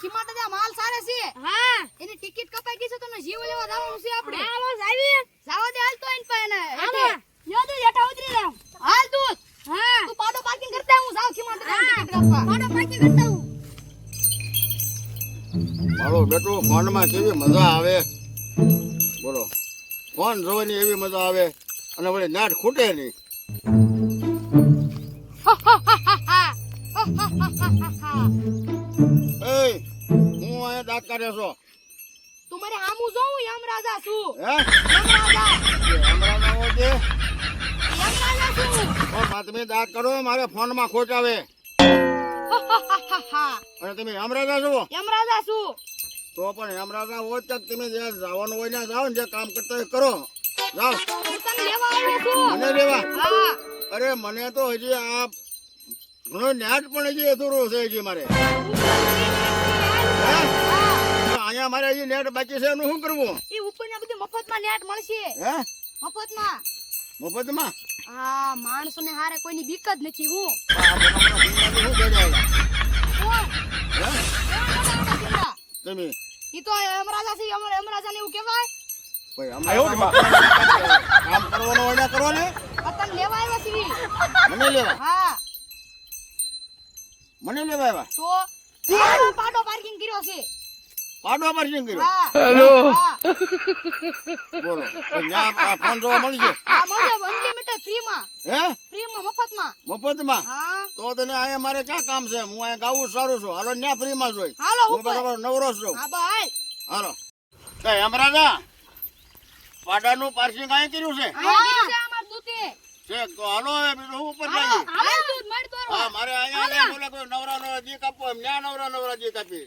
ખીમાટા ત્યાં માલ સારે છે. હા. એની ટિકિટ કપાઈ ગઈ છે તમને જીવ લેવા જવાનું છે આપણે. હા બસ આવી. જાવા દે હાલ તો એન પાસે હાલો યો તું હેઠા ઉતરી જાવ હાલ તું. હા. તું પાડો પાર્કિંગ કરતા હું જાવ ખીમાટા ત્યાં ટિકિટ કાપવા પાડો પાર્કિંગ કરતા હું મારો બેટો ફોનમાં કેવી મજા આવે? બોલો. ફોન જોવાની એવી મજા આવે? અને વળી નાટ ખૂટે નહીં. હું દાંત કાઢ્યો છો? તું મારે હામું જોઉં યમ રાજા છું. હે? યમ રાજા યમ રાજા હો તે? યમ રાજા છું બા તમે દાંત કાઢો મારે ફોનમાં ખોટ આવે. અને તમે હમરાજા છો? યમ રાજા છું. તો પણ હમરાજા હોય તક તમે જે જવાનું હોય ને જાવ ને જે કામ કરતા હોય કરો. જાઓ. હું તને લેવા આવ્યો છું. મને લેવા? હા. અરે મને તો હજી આ ઘણો ન્યાટ પણ હજી અધૂરો છે હજી મારે. હે? હા અહીંયા મારે હજી નેટ બાકી છે એનું શું કરવું? એ ઉપરના બધી મફતમાં નેટ મળશે. હે? મફતમાં? મફતમાં? હા માણસોને હારે કોઈની બીક જ નથી હું? તમે? ઈ તો અમરાજા છે અમરાજા ને એવું કહેવાય. કામ કરવાનો હોય ને કરો ને પતંગ લેવા આવ્યા છે મને લેવા? હા. મને લેવા આવ્યા? તો પાડો પાડો પાર્કિંગ કર્યો. છે પાડો પાર્કિંગ કર્યો હેલો બોલો. તો ન્યા આ ફોન જોવા મળશે હા અનલિમિટેડ ફ્રી માં હે? ફ્રી માં મફતમાં. મફતમાં? હા. તો તને અહીંયા મારે ક્યાં કામ છે? હું અહીંયા ગાવું સારું છું. હાલો ન્યા ફ્રીમાં જોઈ હાલો હું બરાબર નવરો છું. હા ભાઈ હાલો. કઈ પાડાનું પાર્કિંગ અહીંયા કર્યું છે? અહીંયા કર્યું છે અમાર દૂતે. છે તો હાલો હવે બીજું હું ઉપર હાલો લાગી હાલ દૂધ મળ કોઈ નવરા નવરા જી કાપો એમ ન્યા નવરા નવરા જી કાપી